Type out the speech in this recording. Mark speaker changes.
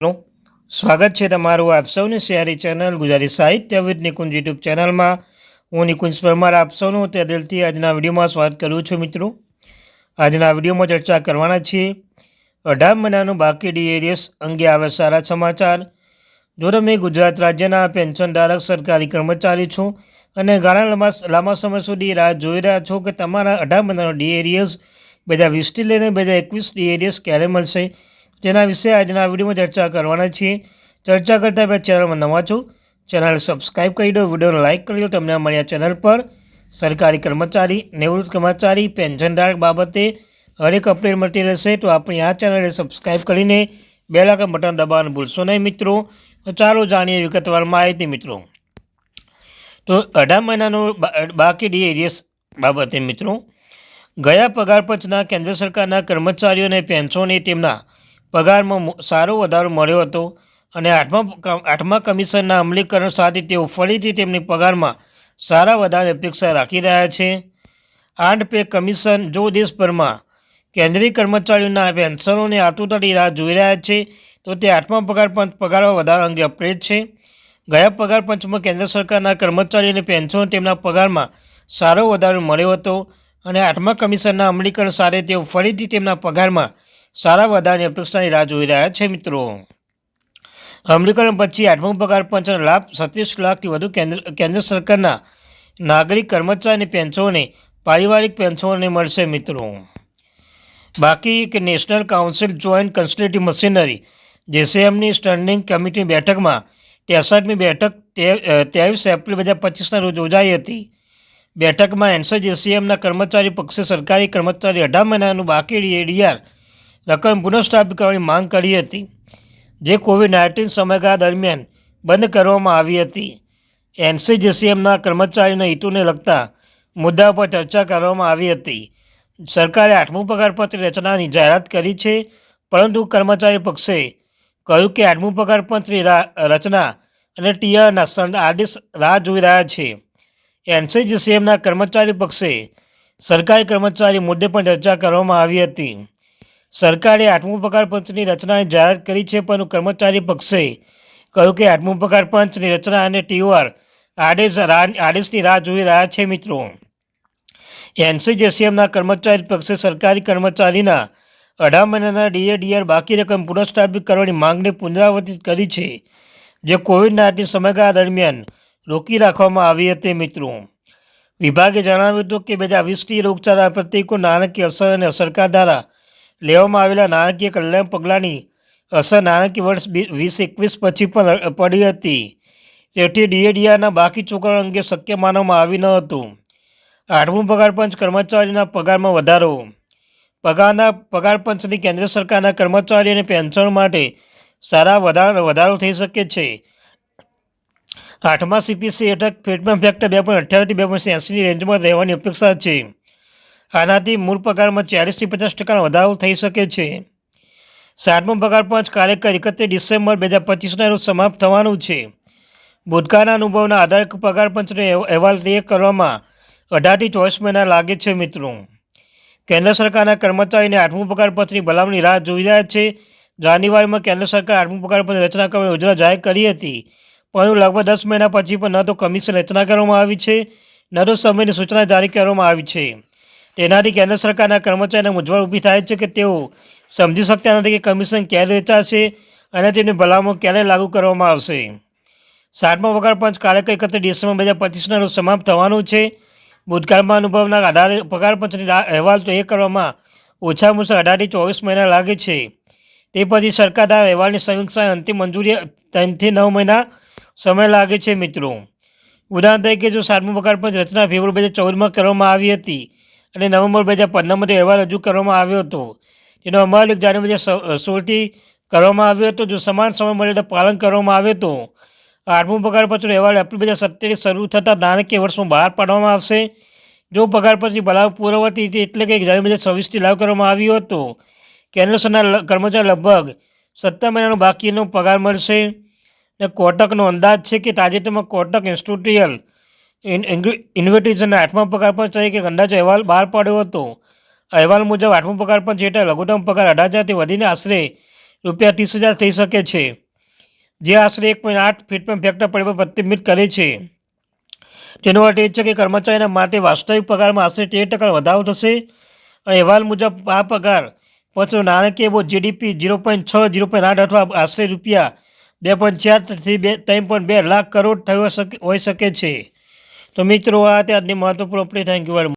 Speaker 1: નું સ્વાગત છે તમારું આપ સૌની શહેરી ચેનલ ગુજરાતી સાહિત્ય વિદ નિકુંજ યુટ્યુબ ચેનલમાં. હું નિકુંજ પરમાર, આપ સૌનું તે દિલથી આજના વિડીયોમાં સ્વાગત કરું છું મિત્રો. આજના વિડીયોમાં ચર્ચા કરવાના છીએ અઢાર મહિનાનું બાકી ડીએડીએસ અંગે આવે સારા સમાચાર. જો તમે ગુજરાત રાજ્યના પેન્શનધારક સરકારી કર્મચારી છો અને ઘણા લાંબા લાંબા સમય સુધી રાહ જોઈ રહ્યા છો કે તમારા અઢાર મહિનાનો ડીએડીએસ બે હજાર વીસથી લઈને બે હજાર એકવીસ ડીએડીએસ ક્યારે મળશે જેના વિશે આજના વિડીયોમાં ચર્ચા કરવાના છીએ. ચર્ચા કરતાં પહેલાં ચેનલમાં નવા છો, ચેનલ સબસ્ક્રાઈબ કરી દો, વિડીયોને લાઇક કરી દો, તમને અમારી આ ચેનલ પર સરકારી કર્મચારી, નિવૃત્ત કર્મચારી પેન્શનધારક બાબતે હરેક અપડેટ મળતી રહેશે. તો આપણી આ ચેનલને સબસ્ક્રાઈબ કરીને બે લાખ બટન દબાવવાનું ભૂલશો નહીં મિત્રો. ચાલો જાણીએ વિગતવાર માહિતી મિત્રો. તો અઢાર મહિનાનો બાકી ડી એરિયસ બાબતે મિત્રો, ગયા પગાર પંચના કેન્દ્ર સરકારના કર્મચારીઓને પેન્શનની તેમના પગારમાં સારો વધારો મળ્યો હતો અને આઠમા આઠમા કમિશનના અમલીકરણ સાથે તેઓ ફરીથી તેમની પગારમાં સારા વધારાની અપેક્ષા રાખી રહ્યા છે. આઠ પે કમિશન જો દેશભરમાં કેન્દ્રીય કર્મચારીઓના પેન્શનોને આતુરતાથી રાહ જોઈ રહ્યા છે, તો તે આઠમા પગાર પંચ પગારમાં વધારો અંગે અપડેટ છે. ગયા પગાર પંચમાં કેન્દ્ર સરકારના કર્મચારીઓને પેન્શન તેમના પગારમાં સારો વધારો મળ્યો હતો અને આઠમા કમિશનના અમલીકરણ સાથે તેઓ ફરીથી તેમના પગારમાં સારા વધારાની અપેક્ષાની રાહ જોઈ રહ્યા છે મિત્રો. અમલીકરણ પછી આઠમો પગાર પંચનો લાભ સત્રીસ લાખથી વધુ કેન્દ્ર કેન્દ્ર સરકારના નાગરિક કર્મચારી પેન્શનોને, પારિવારિક પેન્શનોને મળશે મિત્રો. બાકી કે national council joint consultative machinery, જેસીએમની standing committee બેઠકમાં ત્રેસઠમી બેઠક ત્રેવીસ એપ્રિલ બે હજાર પચીસના રોજ યોજાઈ હતી. બેઠકમાં એન્સર જેસીએમના કર્મચારી પક્ષે સરકારી કર્મચારી અઢાર મહિનાનું બાકી ડીએડીઆર રકમ પુનઃસ્થાપિત કરવાની માંગ કરી હતી. જે કોવિડ નાઇન્ટીન સમયગાળા દરમિયાન બંધ કરવામાં આવી હતી. એનસીજીસીએમના કર્મચારીઓના હિતોને લગતા મુદ્દા પર ચર્ચા કરવામાં આવી હતી. સરકારે આઠમું પગારપત્ર રચનાની જાહેરાત કરી છે, પરંતુ કર્મચારી પક્ષે કહ્યું કે આઠમું પગારપત્ર રચના અને ટીઆરના આદેશ રાહ જોઈ રહ્યા છે. એનસીજીસીએમના કર્મચારી પક્ષે સરકારી કર્મચારી મુદ્દે પણ ચર્ચા કરવામાં આવી હતી. સરકારે આઠમું પગાર પંચની રચનાની જાહેરાત કરી છે, પણ કર્મચારી પક્ષે કહ્યું કે આઠમું પગાર પંચની રચના અને ટીઓઆર આડેસ આદેશની રાહ જોઈ રહ્યા છે મિત્રો. એનસીજેસીએમના કર્મચારી પક્ષે સરકારી કર્મચારીના અઢાર મહિનાના ડીએડીઆર બાકી રકમ પુનઃસ્થાપિત કરવાની માંગને પુનરાવર્તિત કરી છે, જે કોવિડ નાઇન્ટીન સમયગાળા દરમિયાન રોકી રાખવામાં આવી હતી મિત્રો. વિભાગે જણાવ્યું હતું કે બે હજાર વીસથી રોગચાળા પ્રત્યેકો નાણાકીય અસર અને સરકાર દ્વારા લેવામાં આવેલા નાણાકીય કલ્યાણ પગલાંની અસર નાણાકીય વર્ષ વીસ એકવીસ પછી પણ પડી હતી. તેથી ડીએડીઆરના બાકી ચૂકવણ અંગે શક્ય માનવામાં આવી ન હતું. આઠમું પગાર પંચ કર્મચારીના પગારમાં વધારો. પગારના, પગાર પંચની કેન્દ્ર સરકારના કર્મચારી અને પેન્શન માટે સારા વધારો વધારો થઈ શકે છે. આઠમા સીપીસી હેઠળ ફેટમેન્ટ ફેક્ટર બે પોઈન્ટ અઠ્યાવીસથી બે પોઈન્ટ એંસીની રેન્જમાં રહેવાની અપેક્ષા છે. આનાથી મૂળ પગારમાં ચાલીસથી પચાસ ટકાનો વધારો થઈ શકે છે. સાતમો પગાર પંચ કાર્યકર એકત્રીસ ડિસેમ્બર બે હજાર પચીસના રોજ સમાપ્ત થવાનું છે. ભૂતકાળના અનુભવના આધારે પગાર પંચનો અહેવાલ તૈયાર કરવામાં અઢારથી ચોવીસ મહિના લાગે છે મિત્રો. કેન્દ્ર સરકારના કર્મચારીને આઠમું પગાર પંચની ભલામણની રાહ જોઈ રહ્યા છે. જાન્યુઆરીમાં કેન્દ્ર સરકાર આઠમું પગાર પંચ રચના કરવાની યોજના જાહેર કરી હતી. પરંતુ લગભગ દસ મહિના પછી પણ ન તો કમિશન રચના કરવામાં આવી છે, ન તો સમયની સૂચના જારી કરવામાં આવી છે. તેનાથી કેન્દ્ર સરકારના કર્મચારીને મૂંઝવણ ઊભી થાય છે કે તેઓ સમજી શકતા નથી કે કમિશન ક્યારે રચાશે અને તેની ભલામણ ક્યારે લાગુ કરવામાં આવશે. સાતમા પગાર પંચ કાર્યક્રમ એકત્રીસ ડિસેમ્બર બે હજાર પચીસના રોજ સમાપ્ત થવાનું છે. ભૂતકાળમાં અનુભવના આધારે પગાર પંચની અહેવાલ તો એ કરવામાં ઓછામાં ઓછા અઢારથી ચોવીસ મહિના લાગે છે. તે પછી સરકાર દ્વારા અહેવાલની સમીક્ષા અંતિમ મંજૂરી ત્રણથી નવ મહિના સમય લાગે છે મિત્રો. ઉદાહરણ તરીકે જો સાતમા પગાર પંચ રચના ફેબ્રુઆરી બે હજાર ચૌદમાં કરવામાં આવી હતી અને નવેમ્બર બે હજાર પંદરમાં અહેવાલ રજૂ કરવામાં આવ્યો હતો, તેનો અમલ એક જાન્યુઆરી બે હજાર સોળથી કરવામાં આવ્યો હતો, જો સમાન સમય મર્યાદા પાલન કરવામાં આવે તો આઠમું પગાર પછી અહેવાલ એપ્રિલ બે હજાર સત્તરથી શરૂ થતાં નાણાકીય વર્ષમાં બહાર પાડવામાં આવશે. જો પગાર પંચની ભલાવ પૂર્વવતી એટલે કે જાન્યુઆરી બે હજાર છવ્વીસથી લાગુ કરવામાં આવ્યો હતો. કેન્દ્ર સરકારના કર્મચારી લગભગ સત્તર મહિનાનો બાકીનો પગાર મળશે. ને કોટકનો અંદાજ છે કે તાજેતરમાં કોટક ઇન્સ્ટિટ્યુટિયલ ઇન્વેસ્ટિગેશનના આઠમા પગાર પંચ તરીકે અંદાજો અહેવાલ બહાર પાડ્યો હતો. અહેવાલ મુજબ આઠમો પગાર પંચ હેઠળ લઘુત્તમ પગાર અઢાર હજારથી વધીને આશરે રૂપિયા ત્રીસ હજાર થઈ શકે છે, જે આશરે એક પોઈન્ટ આઠ ફીટમાં ફેક્ટર પરિબળ પ્રતિબિંબિત કરે છે. તેનો અર્થ એ છે કે કર્મચારીના માટે વાસ્તવિક પગારમાં આશરે તેર ટકા વધારો થશે. અહેવાલ મુજબ આ પગાર પંચનો નાણાકીય બોજ જીડીપી ઝીરો પોઈન્ટ છ, ઝીરો પોઈન્ટ આઠ અથવા આશરે રૂપિયા બે પોઈન્ટ ચારથી બે, ત્રણ પોઈન્ટ બે લાખ કરોડ થયો હોઈ શકે છે. તો મિત્રો આ તે આજની મહત્વપૂર્ણ અપડેટ થેન્ક યુ વેરી